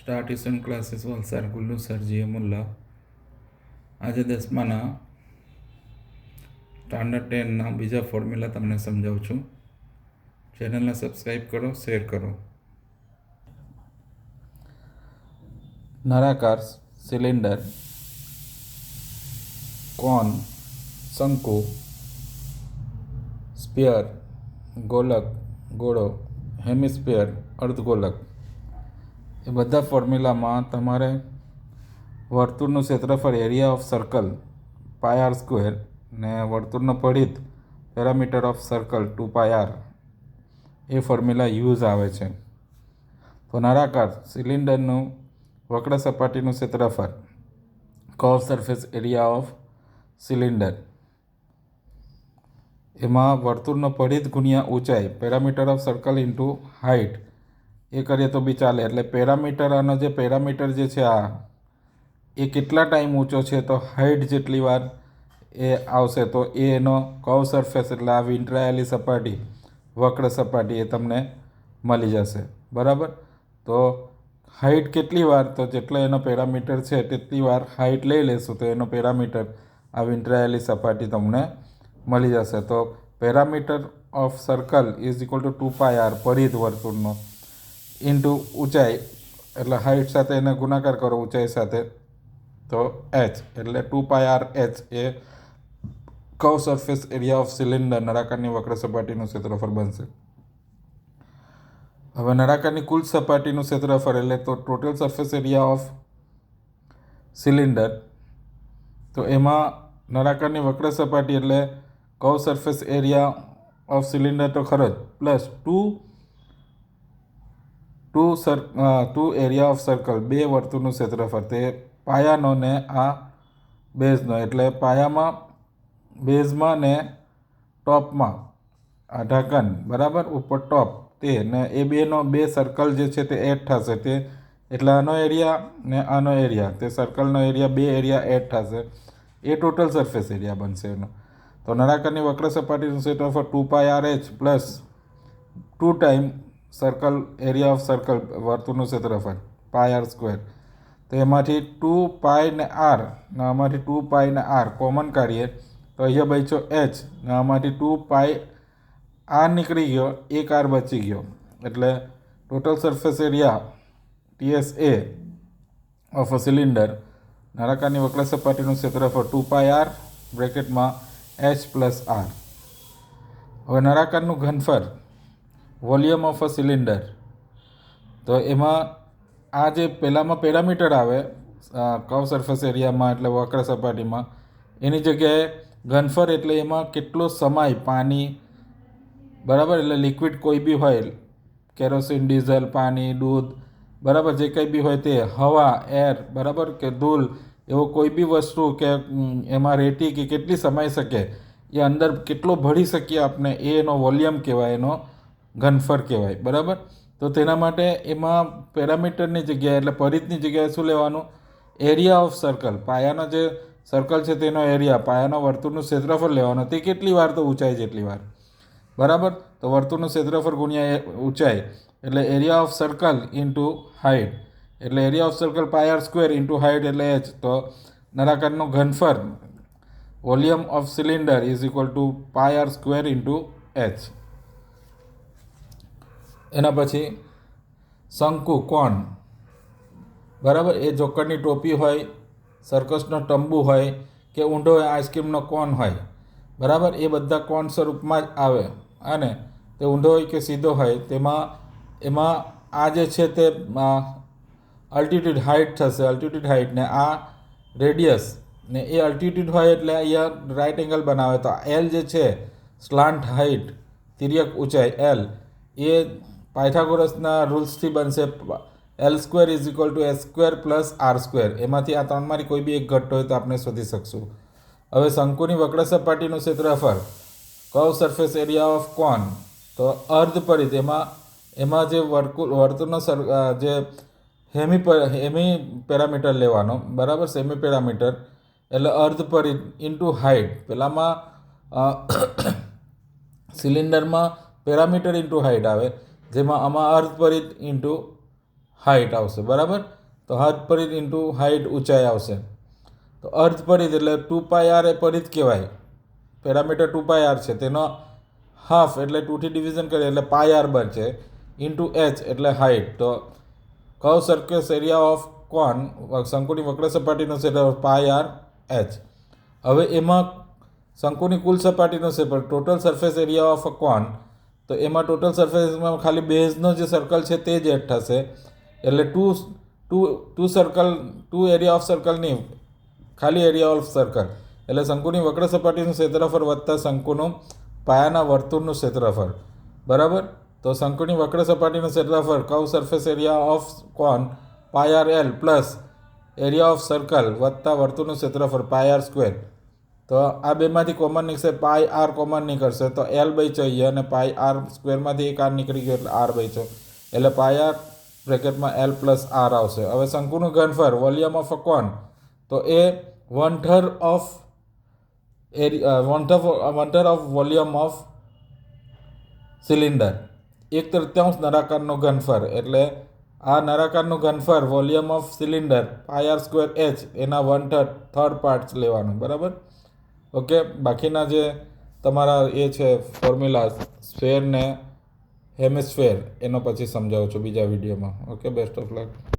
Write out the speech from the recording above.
Star tuition classes Valsad Gullu સરજીએ મુલ્લા આજે દસમાના સ્ટાન્ડર્ડ ટેનના બીજા ફોર્મ્યુલા તમને સમજાવું છું. ચેનલને સબસ્ક્રાઈબ કરો શેર કરો. નરાકાર સિલિન્ડર કોન શંકુ. સ્પિયર ગોલક. ગોળો, હેમિસ્ફિયર, અર્ધગોલક. એ બધા ફોર્મ્યુલામાં તમારે વર્તુળનું ક્ષેત્રફળ area of circle pi R square ને વર્તુળનો પરિઘ, perimeter of circle, two pi R A formula use આવે છે. તો નળાકાર સિલિન્ડરનું વક્ર સપાટીનું ક્ષેત્રફળ curve surface area of cylinder એમાં વર્તુળનો પરિધ ગુણ્યા ઊંચાઈ, perimeter of circle into height એ કરીએ તો બી ચાલે. એટલે પેરામીટર આનો જે પેરામીટર જે છે આ, એ કેટલા ટાઈમ ઊંચો છે? તો હાઇટ જેટલી વાર એ આવશે. તો એ એનો કવ સરફેસ, એટલે આ વિંટરાયેલી સપાટી, વક્ર સપાટી એ તમને મળી જશે. બરાબર? તો હાઇટ કેટલી વાર? તો જેટલો એનો પેરામીટર છે, તેટલી વાર હાઇટ લઈ લેશું. તો એનો પેરામીટર, આ વિંટરાયેલી સપાટી તમને મળી જશે. તો perimeter of circle is equal to two pi R પરિધ વર્તુળનો ઇન્ટુ ઊંચાઈ, એટલે હાઇટ સાથે એને ગુણાકાર કરો, ઊંચાઈ સાથે. તો એચ એટલે two pi R H A curve surface area of cylinder નળાકારની વક્ર સપાટીનું ક્ષેત્રફળ બનશે. હવે નળાકારની કુલ સપાટીનું ક્ષેત્રફળ, એટલે તો total surface area of cylinder તો એમાં નળાકારની વક્ર સપાટી, એટલે કવ સરફેસ એરિયા ઓફ સિલિન્ડર તો ખરો જ plus two two sir two area of circle બે વર્તુળનું ક્ષેત્રફળ તે પાયાનો ને આ બેઝનો, એટલે પાયામાં, બેઝમાં ને ટોપમાં. આ ઢાંકણ, બરાબર? ઉપર ટોપ. તે ને એ બેનો, બે સર્કલ જે છે તે એડ થશે. તે એટલે આનો એરિયા ને આનો એરિયા તે સર્કલનો એરિયા બે એરિયા એડ થશે. એ ટોટલ સરફેસ એરિયા બનશે એનો. તો નળાકારની વક્ર સપાટીનું ક્ષેત્રફળ two pi R H plus two time circle area of circle વર્તુળનું ક્ષેત્રફળ પાય આર સ્ક્વેર. તો એમાંથી ટુ પાય ને આર, ને આમાંથી ટુ પાય ને આર કોમન કાઢીએ, તો અહીંયા બચ્યો એચ, ને આમાંથી ટુ પાય આર નીકળી ગયો, એક આર બચી ગયો. એટલે total surface area TS A of a cylinder નળાકારની વક્ર સપાટીનું ક્ષેત્રફળ ટુ પાય આર, બ્રેકેટમાં એચ પ્લસ આર હવે નળાકારનું ઘનફળ વોલ્યુમ ઓફ અ સિલિન્ડર તો એમાં આ જે પહેલાંમાં પેરામીટર આવે કવ સરફેસ એરિયામાં એટલે વક્ર સપાટીમાં, એની જગ્યાએ ઘનફળ એટલે એમાં કેટલો સમય, પાણી, બરાબર? એટલે લિક્વિડ કોઈ બી હોય કેરોસીન ડીઝલ પાણી, દૂધ, બરાબર? જે કંઈ બી હોય તે, હવા એર બરાબર? કે ધૂળ એવો કોઈ બી વસ્તુ કે એમાં રેતી કે કેટલી સમાઈ શકે, એ અંદર કેટલો ભળી શકીએ આપણે, એ એનો વોલ્યુમ કહેવાય, એનો ઘનફળ કહેવાય, બરાબર? તો તેના માટે એમાં પેરામીટરની જગ્યાએ, એટલે પરિતની જગ્યાએ શું લેવાનું? એરિયા ઓફ સર્કલ, પાયાનો જે સર્કલ છે તેનો એરિયા, પાયાનો વર્તુળનું ક્ષેત્રફળ લેવાનો. તે કેટલી વાર તો ઊંચાઈ જેટલી વાર. બરાબર? તો વર્તુળનું ક્ષેત્રફળ ગુણ્યા ઊંચાઈ, એટલે area of circle into height એટલે area of circle pi R square into height એટલે એચ તો નળાકારનું ઘનફળ volume of cylinder is equal to pi R square into H એના પછી શંકુ, કોણ? બરાબર? એ જોકરની ટોપી હોય સર્કસનો ટંબુ હોય કે ઊંડો આઈસ્ક્રીમનો કોન હોય. બરાબર? એ બધા કોન સ્વરૂપમાં જ આવે. અને તે ઊંડો હોય કે સીધો હોય, તેમાં, એમાં આ જે છે તે અલ્ટિટ્યૂડ હાઇટ થશે. અલ્ટિટ્યૂડ હાઇટ ને આ રેડિયસ ને એ અલ્ટિટ્યૂડ હોય એટલે અહીંયા રાઇટ એંગલ બનાવે. તો એલ જે છે સ્લાન્ટ હાઇટ તિર્યક ઊંચાઈ એલ એ પાયથાગોરસના રૂલ્સથી બનશે. L square is equal to S square plus R square એમાંથી આ ત્રણમાંથી કોઈ બી એક ઘટ હોય તો આપણે શોધી શકશું. હવે શંકુની વક્ર સપાટીનું ક્ષેત્રફળ curve surface area of cone તો અર્ધ પરિધ એમાં એમાં જે વર્કુ વર્તુળનો સર જે હેમી હેમી પેરામીટર લેવાનો બરાબર સેમી પેરામીટર એટલે અર્ધ પરિધ ઇન્ટુ હાઇટ પેલામાં સિલિન્ડરમાં પેરામીટર ઇન્ટુ હાઇટ આવે જેમાં આમાં અર્ધ પરિત ઇન્ટુ હાઇટ આવશે બરાબર તો અર્ધ પરિત ઇન્ટુ હાઇટ ઊંચાઈ આવશે તો અર્ધ પરિત એટલે ટુ પાય આર એ પરિત કહેવાય. પેરામીટર ટુ પાય આર છે, તેનો હાફ એટલે ટુથી ડિવિઝન કરીએ, એટલે પાય આર બનશે ઇન્ટુ એચ એટલે હાઇટ તો કવ સરફેસ એરિયા ઓફ કોન, શંકુની વક્ર સપાટીનો ક્ષેત્રફળ પાય આર એચ. હવે એમાં શંકુની કુલ સપાટીનો ક્ષેત્રફળ total surface area of a cone, તો એમાં ટોટલ સરફેસમાં ખાલી બેઝનો જે સર્કલ છે તે જ એડ થશે. એટલે two two two circle two area of circle નહીં ખાલી એરિયા ઓફ સર્કલ એટલે શંકુની વક્ર સપાટીનું ક્ષેત્રફળ વધતા શંકુનું પાયાના વર્તુળનું ક્ષેત્રફળ. બરાબર? તો શંકુની વક્ર સપાટીનું ક્ષેત્રફળ curve surface area of cone pi R L plus area of circle વત્તા વર્તુળનું ક્ષેત્રફળ પાય આર સ્ક્વેર તો આ બેમાંથી કોમન નીકળશે પાય આર કોમન નીકળશે. તો એલ બચ્યો ચોઈએ અને પાય આર સ્ક્વેરમાંથી એક આર નીકળી ગયો એટલે આર બચ્યો એટલે પાય આર બ્રેકેટમાં એલ પ્લસ આર આવશે. હવે શંકુનું ઘનફળ વોલ્યુમ ઓફ અ કોન તો એ one of area one third of volume of cylinder. એક તૃત્યાંશ નળાકારનો ઘનફળ એટલે આ નળાકારનું ઘનફળ volume of cylinder pi R square H એના વન થર્ડ થર્ડ પાર્ટ્સ લેવાનું, બરાબર? ઓકે, બાકીના જે તમારા એ છે ફોર્મ્યુલા સ્ફેર ને હેમિસ્ફેર એનો પછી સમજાવું છું બીજા વિડીયોમાં. Okay best of luck